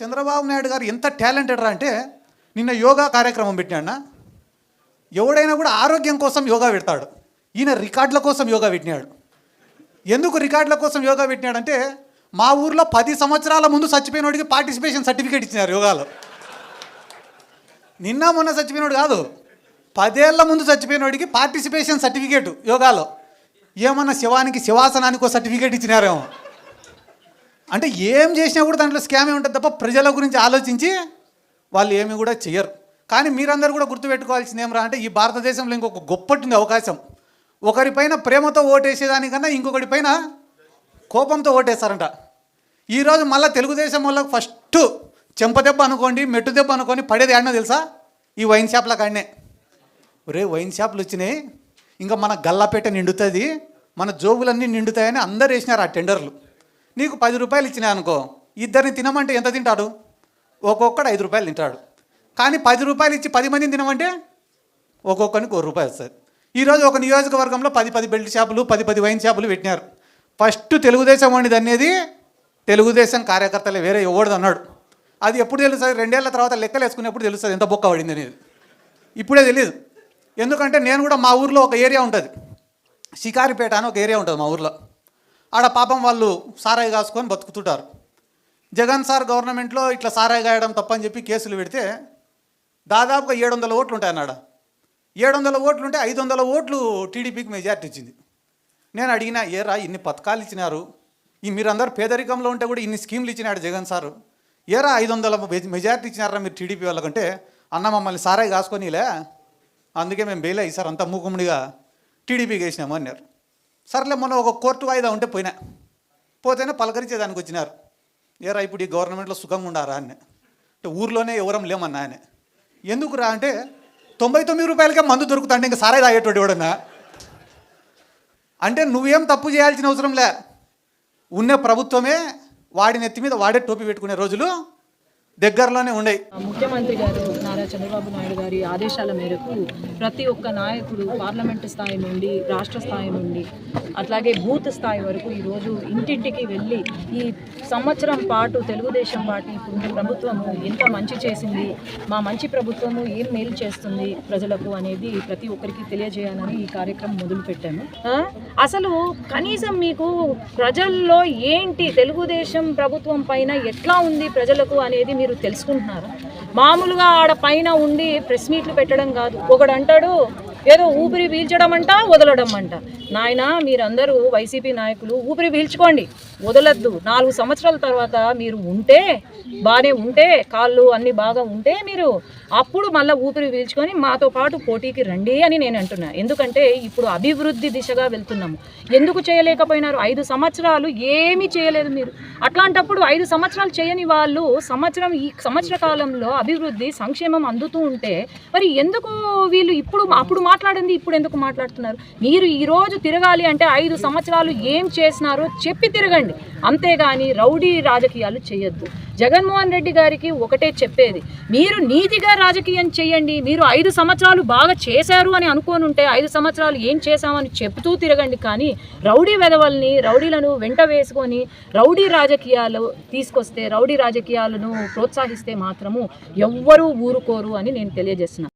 చంద్రబాబు నాయుడు గారు ఎంత టాలెంటెడ్ రా అంటే నిన్న యోగా కార్యక్రమం పెట్టినాడు ఎవడైనా కూడా ఆరోగ్యం కోసం యోగా పెడతాడు. ఈయన రికార్డుల కోసం యోగా పెట్టినాడు. ఎందుకు రికార్డుల కోసం యోగా పెట్టినాడంటే మా ఊర్లో పది సంవత్సరాల ముందు చచ్చిపోయినోడికి పార్టిసిపేషన్ సర్టిఫికేట్ ఇచ్చినారు యోగాలో. నిన్న మొన్న చచ్చిపోయినోడు కాదు. పదేళ్ళ ముందు చచ్చిపోయినోడికి పార్టిసిపేషన్ సర్టిఫికేట్ యోగాలో. ఏమన్నా శివానికి శివాసనానికి ఒక సర్టిఫికేట్ ఇచ్చినారేమో. అంటే ఏం చేసినా కూడా దాంట్లో స్కామే ఉంటుంది తప్ప ప్రజల గురించి ఆలోచించి వాళ్ళు ఏమి కూడా చెయ్యరు. కానీ మీరందరూ కూడా గుర్తుపెట్టుకోవాల్సింది ఏమరా అంటే ఈ భారతదేశంలో ఇంకొక గొప్పటి అవకాశం. ఒకరిపైన ప్రేమతో ఓటేసేదానికన్నా ఇంకొకటి పైన కోపంతో ఓటేస్తారంట. ఈరోజు మళ్ళీ తెలుగుదేశం వాళ్ళకి ఫస్ట్ చెంపదెబ్బ అనుకోండి మెట్టు దెబ్బ అనుకోని పడేది ఆడినా తెలుసా? ఈ వైన్ షాప్ల కాడనే. ఒరే వైన్ షాపులు వచ్చినాయి. ఇంకా మన గల్లాపేట నిండుతుంది. మన జోబులన్నీ నిండుతాయని అందరు వేసినారు ఆ టెండర్లు. నీకు పది రూపాయలు ఇచ్చినా అనుకో ఇద్దరిని తినమంటే ఎంత తింటాడు? ఒక్కొక్కడు ఐదు రూపాయలు తింటాడు. కానీ పది రూపాయలు ఇచ్చి పది మందిని తినమంటే ఒక్కొక్కరికి ఒక రూపాయి వస్తుంది. ఈరోజు ఒక నియోజకవర్గంలో పది పది బెల్ట్ షాపులు పది పది వైన్ షాపులు పెట్టినారు. ఫస్ట్ తెలుగుదేశం వండిది అనేది తెలుగుదేశం కార్యకర్తలే వేరే ఎవడదు అన్నాడు. అది ఎప్పుడు తెలుస్తుంది రెండేళ్ళ తర్వాత లెక్కలు వేసుకునేప్పుడు తెలుస్తుంది ఎంత బొక్క పడింది అనేది. ఇప్పుడే తెలియదు ఎందుకంటే నేను కూడా మా ఊర్లో ఒక ఏరియా ఉంటుంది. షికారిపేట అని ఒక ఏరియా ఉంటుంది మా ఊర్లో. ఆడ పాపం వాళ్ళు సారాయి కాసుకొని బతుకుతుంటారు. జగన్ సార్ గవర్నమెంట్లో ఇట్లా సారాయి గాయడం తప్పని చెప్పి కేసులు పెడితే దాదాపుగా ఏడు వందల ఓట్లు ఉంటాయి అన్నాడ ఏడు వందల ఓట్లు ఉంటే ఐదు వందల ఓట్లు టీడీపీకి మెజార్టీ ఇచ్చింది. నేను అడిగినా ఏరా ఇన్ని పథకాలు ఇచ్చినారు. ఈ మీరందరూ పేదరికంలో ఉంటే కూడా ఇన్ని స్కీమ్లు ఇచ్చినాడు జగన్ సారు. ఏరా ఐదు వందల మెజార్టీ ఇచ్చినారా మీరు టీడీపీ వాళ్ళకంటే? అన్న మమ్మల్ని సారాయి కాసుకొనిలే. అందుకే మేము బెయిల్ అయ్యి సార్ అంత మూకుమ్మడిగా టీడీపీకి వేసినాము అన్నారు. సర్లే మొన్న ఒక కోర్టు వాయిదా ఉంటే పోయినా. పోతేనే పలకరించేదానికి వచ్చినారు. ఏరా ఇప్పుడు ఈ గవర్నమెంట్లో సుఖంగా ఉండారా అని. అంటే ఊర్లోనే ఎవరం లేమన్నా ఆయన ఎందుకురా అంటే తొంభై తొమ్మిది రూపాయలకే మందు దొరుకుతాండి ఇంకా సారే తాగేటోడు ఎవడన్నా. అంటే నువ్వేం తప్పు చేయాల్సిన అవసరం లే. ఉన్న ప్రభుత్వమే వాడి నెత్తి మీద వాడే టోపీ పెట్టుకునే రోజులు దగ్గరలోనే ఉండే. ముఖ్యమంత్రి గారు నారా చంద్రబాబు నాయుడు గారి ఆదేశాల మేరకు ప్రతి ఒక్క నాయకుడు పార్లమెంటు స్థాయి నుండి రాష్ట్ర స్థాయి నుండి అట్లాగే బూత్ స్థాయి వరకు ఈరోజు ఇంటింటికి వెళ్ళి ఈ సంవత్సరం పాటు తెలుగుదేశం పార్టీ ఇప్పుడు ప్రభుత్వము ఎంత మంచి చేసింది మా మంచి ప్రభుత్వము ఏం మేలు చేస్తుంది ప్రజలకు అనేది ప్రతి ఒక్కరికి తెలియజేయాలని ఈ కార్యక్రమం మొదలుపెట్టాము. అసలు కనీసం మీకు ప్రజల్లో ఏంటి తెలుగుదేశం ప్రభుత్వం పైన ఎట్లా ఉంది ప్రజలకు అనేది మీరు తెలుసుకుంటున్నారా? మామూలుగా ఆడ పైన ఉండి ప్రెస్ మీట్లు పెట్టడం కాదు. ఒకడు అంటాడు ఏదో ఊపిరి పీల్చడం అంట వదలడం అంట నాయన మీరందరూ వైసీపీ నాయకులు ఊపిరి పీల్చుకోండి. వదలద్దు. నాలుగు సంవత్సరాల తర్వాత మీరు ఉంటే బాగానే ఉంటే కాళ్ళు అన్నీ బాగా ఉంటే మీరు అప్పుడు మళ్ళీ ఊపిరి పీల్చుకొని మాతో పాటు పోటీకి రండి అని నేను అంటున్నా. ఎందుకంటే ఇప్పుడు అభివృద్ధి దిశగా వెళ్తున్నాము. ఎందుకు చేయలేకపోయినారు? ఐదు సంవత్సరాలు ఏమీ చేయలేదు మీరు. అట్లాంటప్పుడు ఐదు సంవత్సరాలు చేయని వాళ్ళు సంవత్సరం ఈ సంవత్సర కాలంలో అభివృద్ధి సంక్షేమం అందుతూ ఉంటే మరి ఎందుకు వీళ్ళు ఇప్పుడు అప్పుడు మాట్లాడింది ఇప్పుడు ఎందుకు మాట్లాడుతున్నారు? మీరు ఈరోజు తిరగాలి అంటే ఐదు సంవత్సరాలు ఏం చేసినారో చెప్పి తిరగండి. అంతేగాని రౌడీ రాజకీయాలు చేయొద్దు. జగన్మోహన్ రెడ్డి గారికి ఒకటే చెప్పేది మీరు నీతిగా రాజకీయం చేయండి మీరు ఐదు సంవత్సరాలు బాగా చేశారు అని అనుకోని ఉంటే ఐదు సంవత్సరాలు ఏం చేశామని చెప్తూ తిరగండి. కానీ రౌడీ వెధవల్ని రౌడీలను వెంట వేసుకొని రౌడీ రాజకీయాలు తీసుకొస్తే రౌడీ రాజకీయాలను ప్రోత్సహిస్తే మాత్రము ఎవ్వరూ ఊరుకోరు అని నేను తెలియజేస్తున్నాను